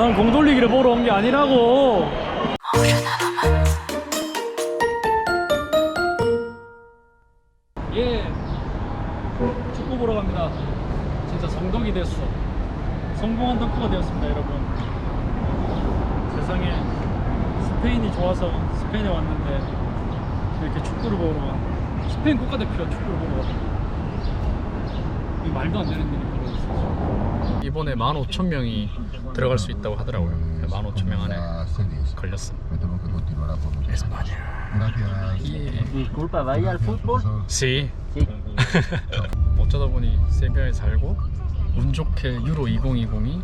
난 공 돌리기를 보러 온 게 아니라고. 예, 축구 보러 갑니다. 진짜 성덕이 됐어. 성공한 덕후가 되었습니다, 여러분. 세상에 스페인이 좋아서 스페인에 왔는데 이렇게 축구를 보러 와. 스페인 국가대표가 축구를 보러 와. 이 말도 안 되는 일이 벌어졌어. 이번에 15,000명이 들어갈 수 있다고 하더라고요. 15,000명 안에. 예. Disculpa, ¿vaya al. 어쩌다 보니 세비야에 살고 운 좋게 유로 2020이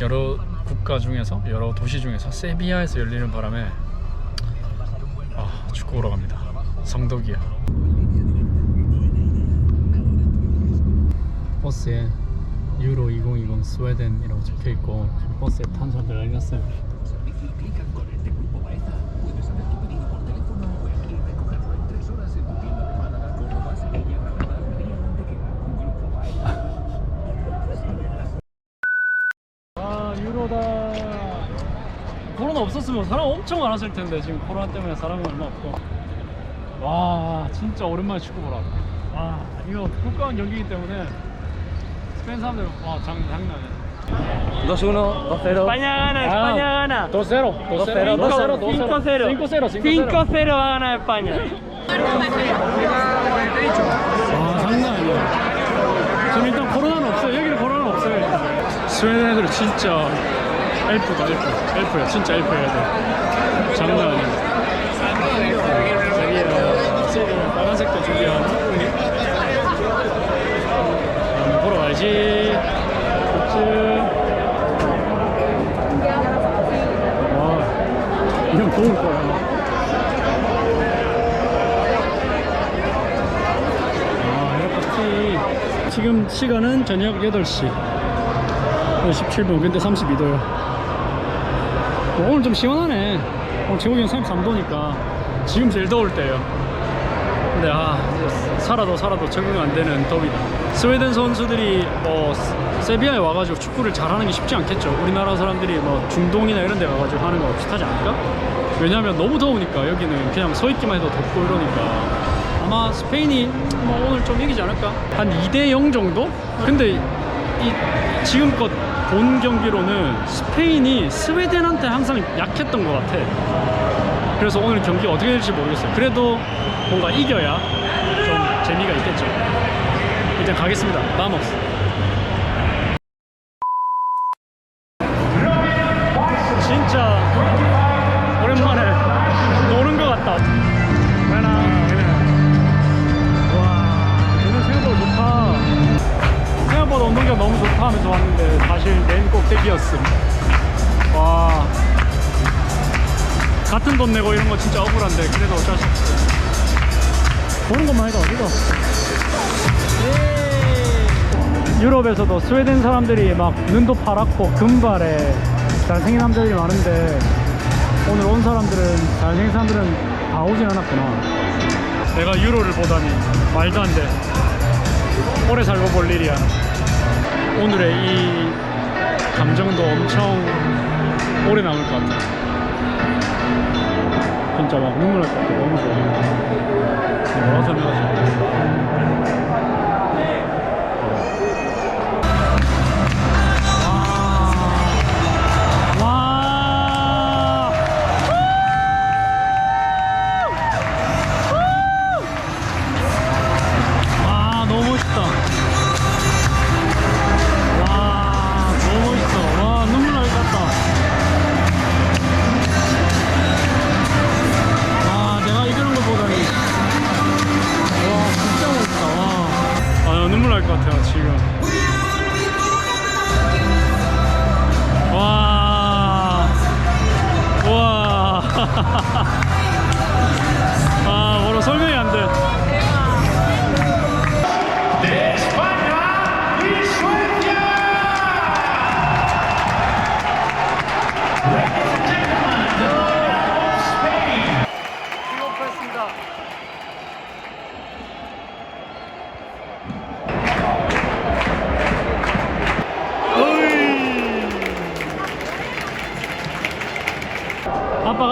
여러 국가 중에서 여러 도시 중에서 세비야에서 열리는 바람에 아 축구 보러 갑니다. 성덕이야. 버스에 유로 2020 스웨덴이라고 적혀 있고 버스에 탄 사람들 났어요. 아 유로다. 코로나 없었으면 사람 엄청 많았을 텐데 지금 코로나 때문에 사람이 얼마 없고. 와 진짜 오랜만에 축구 보라 와 이거 국가원 경기이기 때문에 스페인 사람들. 와 장, 장난 아니야. 2-1, 2-0. España gana, España gana. 2-0 2-0 2-0 5-0. 5-0 5-0 va a ganar España. 와 장난 아니야. 지금 일단 코로나는 없어요. 여기는 코로나는 없어요. 스웨덴 애들 진짜 엘프다 엘프. 엘프야 진짜 엘프야 애들. 장난 아니야 저기요 색 빨간색도 준비한 한번 보러 가야지 그치 와이형 좋을 거야. 아, 지금 시간은 저녁 8시. 17분 근데 32도요. 오늘 좀 시원하네. 오늘 지국이 33도니까 지금 제일 더울 때요. 근데 아 살아도 살아도 적응 안 되는 더위다 스웨덴 선수들이 뭐 세비야에 와가지고 축구를 잘하는 게 쉽지 않겠죠 우리나라 사람들이 뭐 중동이나 이런 데 와가지고 하는 거 비슷하지 않을까? 왜냐면 너무 더우니까 여기는 그냥 서 있기만 해도 덥고 이러니까 아마 스페인이 뭐 오늘 좀 이기지 않을까? 한 2대 0 정도? 근데 이 지금껏 본 경기로는 스페인이 스웨덴한테 항상 약했던 것 같아. 그래서 오늘 경기 어떻게 될지 모르겠어요. 그래도 뭔가 이겨야 좀 재미가 있겠죠. 일단 가겠습니다. 마모스. 진짜 오랜만에 노는 것 같다. 왜나 와 오늘 생각보다 좋다. 생각보다 운동기가 너무 좋다 하면서 왔는데 사실 맨 꼭대기였음. 와 같은 돈 내고 이런 거 진짜 억울한데 그래도 어쩔 수 없어. 보는 것만 해도 어디가? 유럽에서도 스웨덴 사람들이 막 눈도 파랗고 금발에 잘생긴 남자들이 많은데 오늘 온 사람들은 잘생긴 사람들은 다 오진 않았구나. 내가 유로를 보다니 말도 안 돼. 오래 살고 볼 일이야. 오늘의 이 감정도 엄청 오래 남을 것 같아. 진짜 막 눈물 날 것 같아. 너무 좋아. 뭐라 설명하지?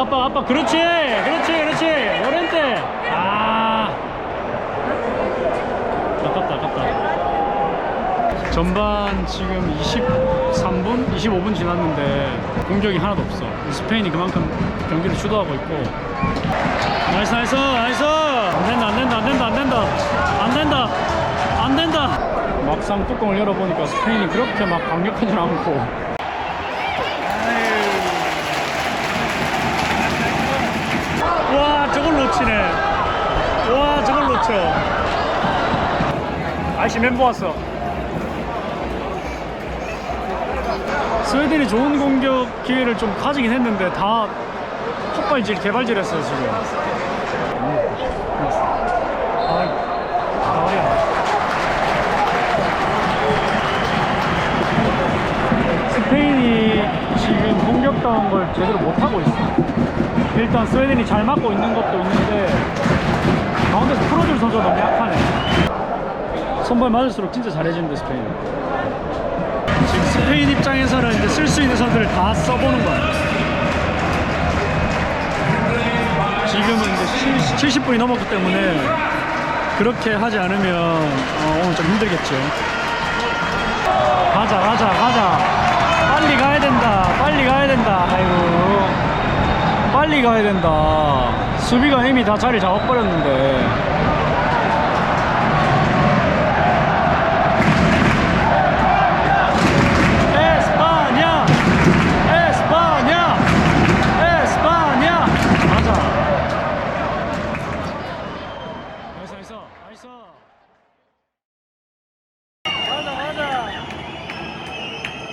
아빠 아빠. 그렇지 그렇지 그렇지. 요렌테 아. 아깝다 아깝다. 전반 지금 23분 25분 지났는데 공격이 하나도 없어. 스페인이 그만큼 경기를 주도하고 있고. 나이스 나이스 나이스. 안 된다 안 된다 안 된다 안 된다. 안 된다 안 된다. 막상 뚜껑을 열어보니까 스페인이 그렇게 막 강력하진 않고 와 저걸 놓 치네. 와 저걸 놓쳐. 아이씨 멤버 왔어. 스웨덴이 좋은 공격 기회를 좀 가지긴 했는데 다 헛발질 개발질했어요 지금. 아이 다리야. 스페인이 지금 공격 당한 걸 제대로 못하고 있어 일단 스웨덴이 잘 막고 있는 것도 있는데 가운데서 풀어줄 선수가 너무 약하네. 선발 맞을수록 진짜 잘해지는데 스페인. 지금 스페인 입장에서는 이제 쓸 수 있는 선수를 다 써보는 거야. 지금은 이제 70, 70분이 넘었기 때문에 그렇게 하지 않으면 어, 오늘 좀 힘들겠죠. 가자 가자 가자 빨리 가야 된다 빨리 가야 된다 아이고 빨리 가야 된다. 수비가 이미 다 자리 잡아버렸는데.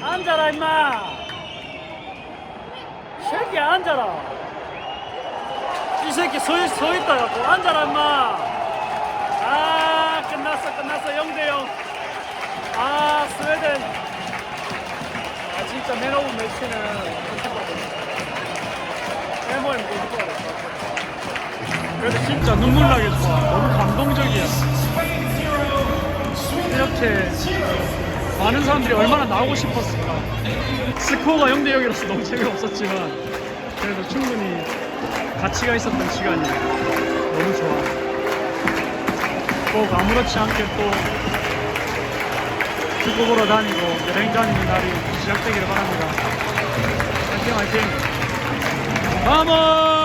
앉아라 임마. 새끼 앉아라. 이 새끼 서, 서 있다. 갖고 앉아라 임마. 아 끝났어 끝났어. 0대0 아 스웨덴. 아 진짜 맨 오브 매치는 해머에 못 이겨 그래도 진짜 눈물 좋아 너무 감동적이야. 이렇게 많은 사람들이 얼마나 나오고 싶었을까. 스코어가 0대 0이라서 너무 재미없었지만 그래도 충분히 가치가 있었던 시간이 너무 좋아 꼭 아무렇지 않게 또 축구 보러 다니고 여행 다니는 날이 시작되기를 바랍니다 화이팅 화이팅! vamos!